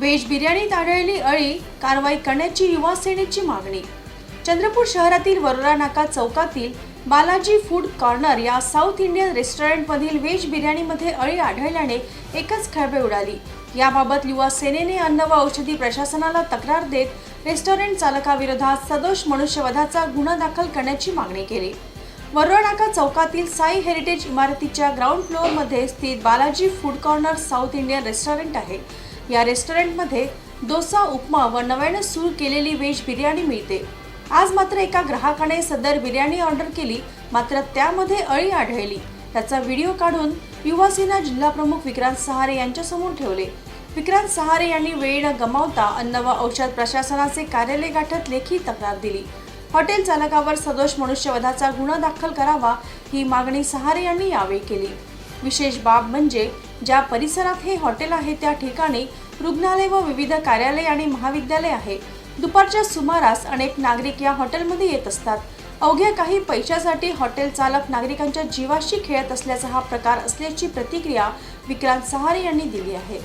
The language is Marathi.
व्हेज बिर्याणीत आढळली अळी कारवाई करण्याची युवा सेनेची मागणी. चंद्रपूर शहरातील वरोरा नाका चौकातील बालाजी फूड कॉर्नर या साऊथ इंडियन रेस्टॉरंटमधील व्हेज बिर्याणीमध्ये अळी आढळल्याने एकच खळबळ उडाली. याबाबत युवा सेनेने अन्न व औषधी प्रशासनाला तक्रार देत रेस्टॉरंट चालकाविरोधात सदोष मनुष्यवधाचा गुन्हा दाखल करण्याची मागणी केली. वरोडाका नाका चौकातील साई हेरिटेज इमारतीच्या ग्राउंड फ्लोअरमध्ये स्थित Balaji food corner south Indian restaurant आहे. या रेस्टॉरंटमध्ये डोसा उपमा व नव्यानं सुरू केलेली व्हेज बिर्याणी मिळते. आज मात्र एका ग्राहकाने सदर बिर्याणी ऑर्डर केली मात्र त्यामध्ये अळी आढळली. त्याचा व्हिडिओ काढून युवासेना जिल्हाप्रमुख विक्रांत सहारे यांच्यासमोर ठेवले. विक्रांत सहारे यांनी वेळ न गमावता अन्न व औषध प्रशासनाचे कार्यालय गाठत लेखी तक्रार दिली. हॉटेल चालकावर सदोष मनुष्यवधाचा गुन्हा दाखल करावा ही मागणी सहारे यांनी यावेळी केली. विशेष बाब म्हणजे ज्या परिसरात हे हॉटेल आहे त्या ठिकाणी रुग्णालय व विविध कार्यालय आणि महाविद्यालय आहे. दुपारच्या सुमारास अनेक नागरिक या हॉटेलमध्ये येत असतात. अवघ्या काही पैशासाठी हॉटेल चालक नागरिकांच्या जीवाशी खेळत असल्याचा हा प्रकार असल्याची प्रतिक्रिया विक्रांत सहारे यांनी दिली आहे.